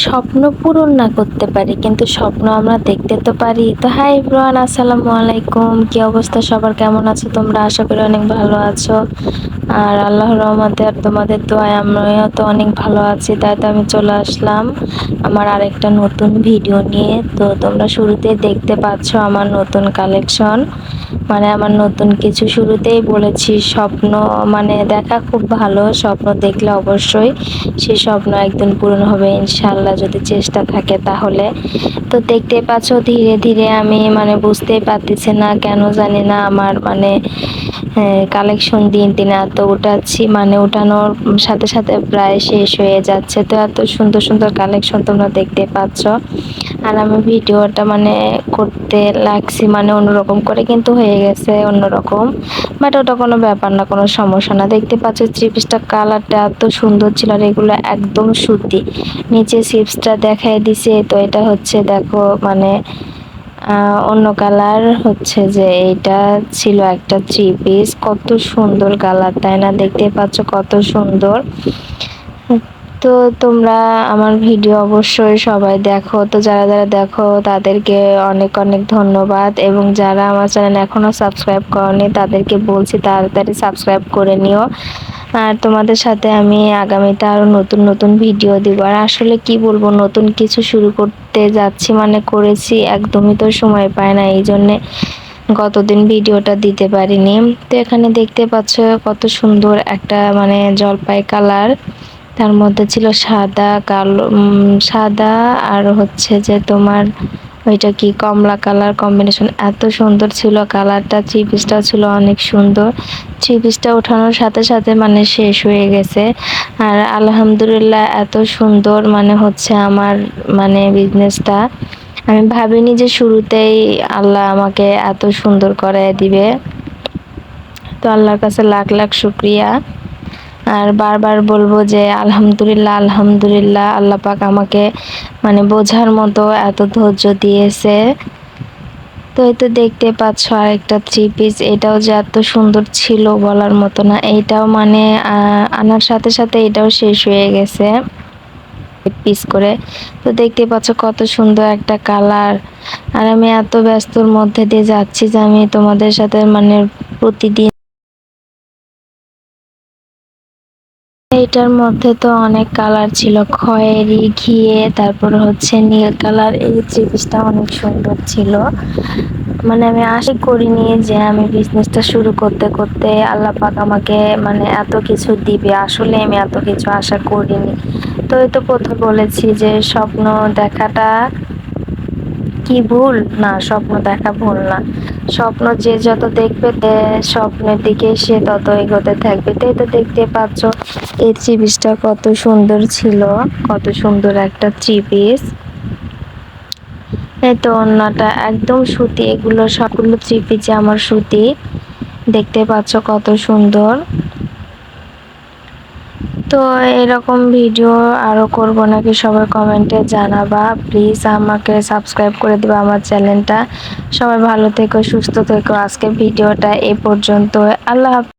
স্বপ্ন পূরণ না করতে পারি, কিন্তু স্বপ্ন আমরা দেখতে তো পারি। তো হাই ব্রান আসসালামু আলাইকুম। কি অবস্থা? সবার কেমন আছো তোমরা? আশা করি অনেক ভালো আছো। আর আল্লাহ রহমতে আর তোমাদের দোয়ায় আমিও তো অনেক ভালো আছি, তাই তো আমি চলে আসলাম আমার আরেকটা নতুন ভিডিও নিয়ে। তো তোমরা শুরুতে দেখতে পাচ্ছ আমার নতুন কালেকশন মানে আমার নতুন কিছু শুরুতেই বলেছি, স্বপ্ন মানে দেখা খুব ভালো, স্বপ্ন দেখলে অবশ্যই সেই স্বপ্ন একদিন পূরণ হবে ইনশাল্লাহ যদি চেষ্টা থাকে তাহলে। তো দেখতে পাচ্ছ, ধীরে ধীরে আমি মানে বুঝতেই পারতেছি না, কেন জানি না আমার মানে কালেকশন দিন দিন এত উঠাচ্ছি মানে উঠানোর সাথে সাথে প্রায় শেষ হয়ে যাচ্ছে। তো এত সুন্দর সুন্দর কালেকশন তোমরা দেখতে পাচ্ছ। আর আমি ভিডিওটা মানে করতে লাগছি মানে অন্যরকম করে কিন্তু হয়ে গেছে, অন্যরকম। বাট ওটা কোনো ব্যাপার না, কোনো সমস্যা না। দেখতে পাচ্ছ থ্রি পিসটা কালারটা এত সুন্দর ছিল আর এগুলো একদম সুতি। নিচে সিপসটা দেখাই দিছে, তো এটা হচ্ছে দেখো মানে অন্য কালার হচ্ছে যে এটা ছিল একটা থ্রি পিস কত সুন্দর কালার তাই না? দেখতে পাচ্ছ কত সুন্দর। তো তোমরা আমার ভিডিও অবশ্যই সবাই দেখো। তো যারা যারা দেখো, তাদেরকে অনেক অনেক ধন্যবাদ। এবং যারা আমার চ্যানেল এখনও সাবস্ক্রাইব করেনি, তাদেরকে বলছি তাড়াতাড়ি সাবস্ক্রাইব করে নিও। আর তোমাদের সাথে আমি আগামীতে আরও নতুন নতুন ভিডিও দিব। আর আসলে কি বলব, নতুন কিছু শুরু করতে যাচ্ছি মানে করেছি, একদমই তো সময় পায় না, এই জন্যে গতদিন ভিডিওটা দিতে পারিনি। তো এখানে দেখতে পাচ্ছ কত সুন্দর একটা মানে জলপাই কালার। তার মধ্যে ছিল সাদা, কালো সাদা আর হচ্ছে যে তোমার ওইটা কি, কমলা কালার কম্বিনেশন এত সুন্দর ছিল কালারটা থ্রি পিসটাও ছিল অনেক সুন্দর। থ্রি পিসটা ওঠানোর সাথে সাথে মানে শেষ হয়ে গেছে। আর আলহামদুলিল্লাহ এত সুন্দর মানে হচ্ছে আমার মানে বিজনেসটা আমি ভাবিনি যে শুরুতেই আল্লাহ আমাকে এত সুন্দর করে দিবে। তো আল্লাহর কাছে লাখ লাখ শুক্রিয়া। আর বারবার বলব যে আলহামদুলিল্লাহ আলহামদুলিল্লাহ, আল্লাহ পাক আমাকে মানে বোঝার মতো এত ধৈর্য দিয়েছে। তো এই তো দেখতে পাচ্ছ আরেকটা থ্রি পিস এটাও যে এত সুন্দর ছিল বলার মতো না এইটাও মানে আনার সাথে সাথে এটাও শেষ হয়ে গেছে পিস করে। তো দেখতে পাচ্ছ কত সুন্দর একটা কালার। আর আমি এত ব্যস্তর মধ্যে দিয়ে যাচ্ছি যে আমি তোমাদের সাথে মানে প্রতিদিন এটার মধ্যে তো অনেক কালার ছিল। খয়েরি, ঘিয়ে, তারপর হচ্ছে নীল কালার। এই থ্রি পিসটা অনেক সুন্দর ছিল। মানে আমি আশা করিনি যে আমি বিজনেসটা শুরু করতে করতে আল্লাহ পাক আমাকে মানে এত কিছু দিবে। আসলে আমি এত কিছু আশা করিনি। তো এই তো প্রথম বলেছি যে স্বপ্ন দেখাটা কি ভুল? না, স্বপ্ন দেখা ভুল না। স্বপ্ন যে যত দেখবে স্বপ্নের দিকে সে তত এগোতে থাকবে। তাই তো দেখতে পাচ্ছ, এই চিবিসটা কত সুন্দর ছিল, কত সুন্দর একটা চিবিস। এই তো অন্যটা একদম সুতি, এগুলো সবগুলো চিপি যে আমার সুতি। দেখতে পাচ্ছ কত সুন্দর। তো এরকম ভিডিও আরও করব নাকি সবাই কমেন্টে জানাবা। প্লিজ আমাকে সাবস্ক্রাইব করে দেবে আমার চ্যানেলটা সবাই ভালো থেকো, সুস্থ থেকো। আজকে ভিডিওটা এ পর্যন্ত আল্লাহ হাফিজ।